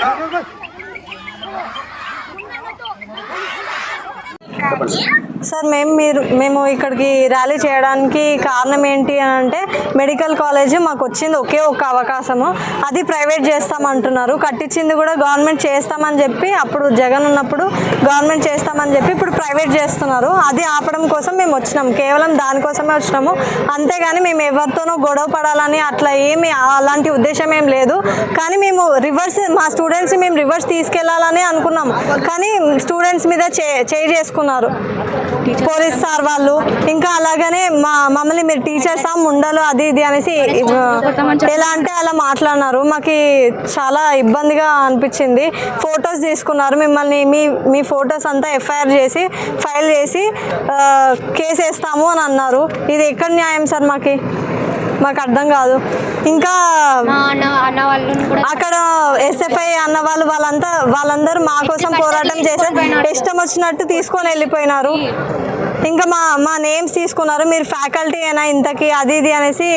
快快快 sir మేము మీరు మేము ఇక్కడికి ర్యాలీ చేయడానికి కారణం ఏంటి అని అంటే మెడికల్ కాలేజ్ మాకు వచ్చింది ఒకే ఒక అవకాశము. అది ప్రైవేట్ చేస్తామంటున్నారు. కట్టించింది కూడా గవర్నమెంట్ చేస్తామని చెప్పి అప్పుడు జగన్ ఉన్నప్పుడు గవర్నమెంట్ చేస్తామని చెప్పి ఇప్పుడు ప్రైవేట్ చేస్తున్నారు. అది ఆపడం కోసం మేము వచ్చినాం కేవలం దానికోసమే వచ్చినాము. అంతేగాని మేము ఎవరితోనో గొడవ పడాలని అట్లా ఏమి అలాంటి ఉద్దేశం ఏం లేదు. కానీ మేము రివర్స్ మా స్టూడెంట్స్ మేము రివర్స్ తీసుకెళ్ళాలని అనుకున్నాం కానీ స్టూడెంట్స్ మీద చే చేసుకున్నాం చేసుకున్నారు పోలీస్ సార్ వాళ్ళు. ఇంకా అలాగనే మా మమ్మల్ని మీరు టీచర్సా ముండలు అది ఇది అనేసి ఎలా అంటే అలా మాట్లాడినారు. మాకు చాలా ఇబ్బందిగా అనిపించింది. ఫొటోస్ తీసుకున్నారు మిమ్మల్ని. మీ మీ ఫొటోస్ అంతా ఎఫ్ఐఆర్ చేసి ఫైల్ చేసి కేసు వేస్తాము అని అన్నారు. ఇది ఎక్కడ న్యాయం సార్ మాకు? మాకు అర్థం కాదు. ఇంకా అక్కడ ఎస్ఎఫ్ఐ అన్న వాళ్ళు వాళ్ళంతా వాళ్ళందరూ మా కోసం పోరాటం చేసి ఇష్టం వచ్చినట్టు తీసుకొని వెళ్ళిపోయినారు. ఇంకా మా మా నేమ్స్ తీసుకున్నారు. మీరు ఫ్యాకల్టీ అయినా ఇంతకి అది ఇది అనేసి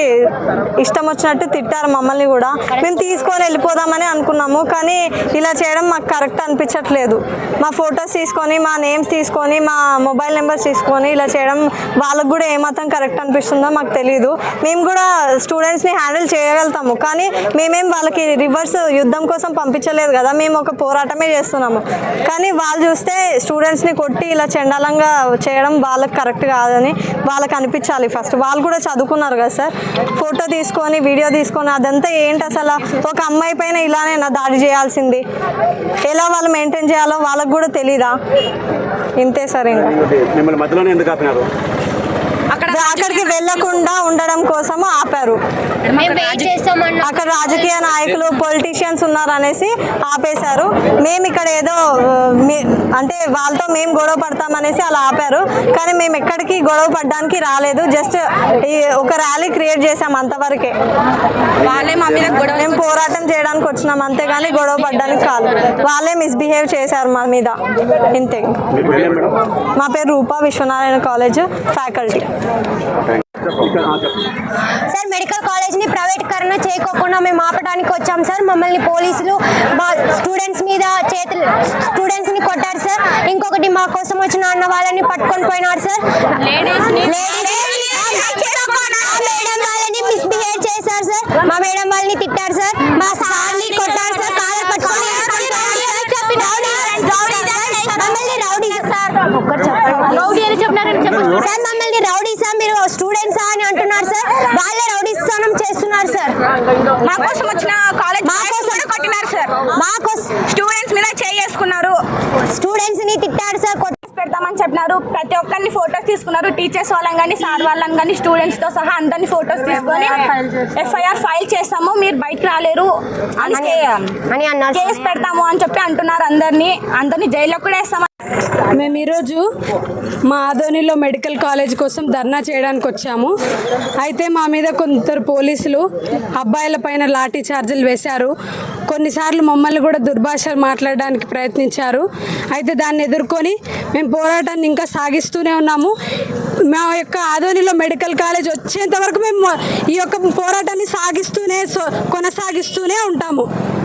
ఇష్టం వచ్చినట్టు తిట్టారు మమ్మల్ని కూడా. మేము తీసుకొని వెళ్ళిపోదామని అనుకున్నాము కానీ ఇలా చేయడం మాకు కరెక్ట్ అనిపించట్లేదు. మా ఫొటోస్ తీసుకొని మా నేమ్స్ తీసుకొని మా మొబైల్ నెంబర్స్ తీసుకొని ఇలా చేయడం వాళ్ళకు కూడా ఏమాత్రం కరెక్ట్ అనిపిస్తుందో మాకు తెలియదు మేము కూడా స్టూడెంట్స్ని హ్యాండిల్ చేయగలుగుతాము కానీ మేమేం వాళ్ళకి రివర్స్ యుద్ధం కోసం పంపించలేదు కదా మేము ఒక పోరాటమే చేస్తున్నాము. కానీ వాళ్ళు చూస్తే స్టూడెంట్స్ని కొట్టి ఇలా చండాలంగా చేయడం వాళ్ళకి కరెక్ట్ కాదని వాళ్ళకి అనిపించాలి ఫస్ట్. వాళ్ళు కూడా చదువుకున్నారు కదా సార్. ఫోటో తీసుకొని వీడియో తీసుకొని అదంతా ఏంటి అసలు? ఒక అమ్మాయి పైన ఇలానేనా దాడి చేయాల్సింది. ఎలా వాళ్ళు మెయింటైన్ చేయాలో వాళ్ళకి కూడా తెలీదా? ఇంతే సార్ ఇంకా. మిమ్మల్ని మధ్యలోనే ఎందుకు ఆపినారు? అక్కడికి వెళ్ళకుండా ఉండడం కోసం ఆపారు. అక్కడ రాజకీయ నాయకులు పొలిటీషియన్స్ ఉన్నారు అనేసి ఆపేశారు మేము ఇక్కడ ఏదో అంటే వాళ్ళతో మేము గొడవ పడతామనేసి అలా ఆపారు. కానీ మేము ఎక్కడికి గొడవ పడడానికి రాలేదు. జస్ట్ ఈ ఒక ర్యాలీ క్రియేట్ చేసాం అంతవరకే. వాళ్ళే మా మీద గొడవ మేము పోరాటం చేయడానికి వచ్చినాం. అంతేగాని గొడవ పడడానికి కాదు. వాళ్ళే మిస్బిహేవ్ చేశారు మా మీద. ఇంతే. మీ పేరు Rupa Vishwanarayana college faculty. Sir medical కాలేజ్ని ప్రైవేటీకరణ చేయకోకుండా మేము ఆపడానికి వచ్చాం సార్ మమ్మల్ని పోలీసులు మా స్టూడెంట్స్ మీద చేతులు స్టూడెంట్స్ని కొట్టారు సార్ ఇంకొకటి మా కోసం వచ్చిన అన్న వాళ్ళని పట్టుకొని పోయినారు సార్ మేడం వాళ్ళని మిస్బిహేవ్ చేశారు సార్ మా మేడం వాళ్ళని తిట్టారు సార్ మా సార్ని కొట్టారు సార్ కాలర్ పట్టుకొని మమ్మల్ని రౌడీ సార్ ఒక్కరు చెప్పండి రౌడీ అని చెప్పినారని చెప్పండి సార్ మమ్మల్ని రౌడీ సార్ మీరు స్టూడెంట్స్ అని అంటున్నారు సార్? వాళ్ళే రౌడీ స్థానం చేస్తున్నారు సార్. మా కోసం వచ్చిన కాలేజ్ మా కోసం- కూడా కొట్టినారు సార్. మా కోసం స్టూడెంట్స్ మీద చేసుకున్నారు స్టూడెంట్స్ని తిట్టారు సార్ పెడతామని చెప్పినారు. ప్రతి ఒక్కరిని ఫొటోస్ తీసుకున్నారు. టీచర్స్ వాళ్ళని కానీ సార్ వాళ్ళని కానీ స్టూడెంట్స్తో సహా అందరిని ఫొటోస్ తీసుకొని ఎఫ్ఐఆర్ ఫైల్ చేస్తాము మీరు బయటకు రాలేరు. అని. కేసు పెడతాము అని చెప్పి అంటున్నారు అందరినీ. అందరినీ జైల్లో కూడా వేస్తామని మేము ఈరోజు మా ఆదోనిలో మెడికల్ కాలేజ్ కోసం ధర్నా చేయడానికి వచ్చాము. అయితే మా మీద కొందరు పోలీసులు అబ్బాయిల పైన లాఠీ చార్జీలు వేశారు. కొన్నిసార్లు మమ్మల్ని కూడా దుర్భాషలు మాట్లాడడానికి ప్రయత్నించారు. అయితే దాన్ని ఎదుర్కొని మేము పోరాటాన్ని ఇంకా సాగిస్తూనే ఉన్నాము. మా యొక్క ఆదోనిలో మెడికల్ కాలేజ్ వచ్చేంత వరకు మేము ఈ యొక్క పోరాటాన్ని సాగిస్తూనే సో- కొనసాగిస్తూనే ఉంటాము.